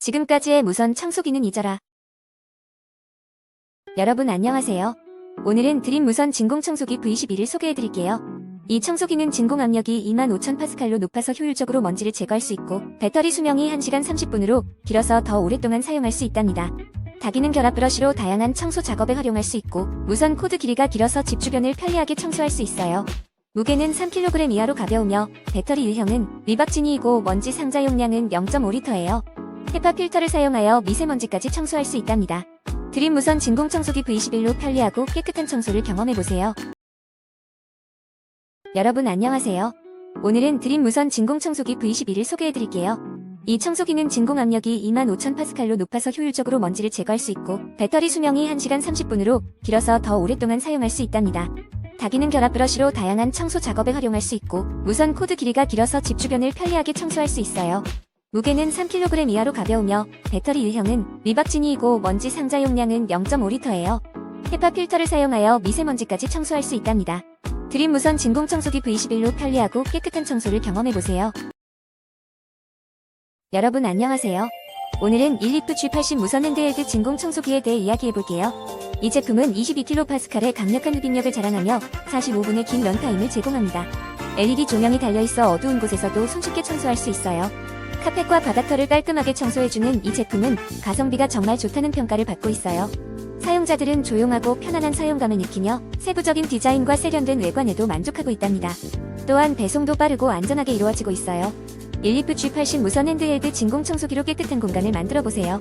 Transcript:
지금까지의 무선 청소기는 잊어라. 여러분 안녕하세요. 오늘은 드림 무선 진공 청소기 V11을 소개해드릴게요. 이 청소기는 진공 압력이 25,000파스칼로 높아서 효율적으로 먼지를 제거할 수 있고 배터리 수명이 1시간 30분으로 길어서 더 오랫동안 사용할 수 있답니다. 다기능 결합 브러쉬로 다양한 청소 작업에 활용할 수 있고 무선 코드 길이가 길어서 집 주변을 편리하게 청소할 수 있어요. 무게는 3kg 이하로 가벼우며 배터리 유형은 리박진이이고 먼지 상자 용량은 0.5리터예요. 헤파 필터를 사용하여 미세먼지까지 청소할 수 있답니다. 드림 무선 진공 청소기 V11로 편리하고 깨끗한 청소를 경험해보세요. 여러분 안녕하세요. 오늘은 드림 무선 진공 청소기 V11을 소개해드릴게요. 이 청소기는 진공 압력이 25,000파스칼로 높아서 효율적으로 먼지를 제거할 수 있고 배터리 수명이 1시간 30분으로 길어서 더 오랫동안 사용할 수 있답니다. 다기능 결합 브러쉬로 다양한 청소 작업에 활용할 수 있고 무선 코드 길이가 길어서 집 주변을 편리하게 청소할 수 있어요. 무게는 3kg 이하로 가벼우며 배터리 유형은 리박진이이고 먼지 상자 용량은 0.5리터예요. 헤파 필터를 사용하여 미세먼지까지 청소할 수 있답니다. 드림 무선 진공 청소기 V11로 편리하고 깨끗한 청소를 경험해보세요. 여러분 안녕하세요. 오늘은 1리프 G80 무선 핸드헬드 진공 청소기에 대해 이야기해볼게요. 이 제품은 22kPa의 강력한 흡입력을 자랑하며 45분의 긴 런타임을 제공합니다. LED 조명이 달려있어 어두운 곳에서도 손쉽게 청소할 수 있어요. 카펫과 바닥털을 깔끔하게 청소해주는 이 제품은 가성비가 정말 좋다는 평가를 받고 있어요. 사용자들은 조용하고 편안한 사용감을 느끼며 세부적인 디자인과 세련된 외관에도 만족하고 있답니다. 또한 배송도 빠르고 안전하게 이루어지고 있어요. 1리프 G80 무선 핸드헬드 진공 청소기로 깨끗한 공간을 만들어 보세요.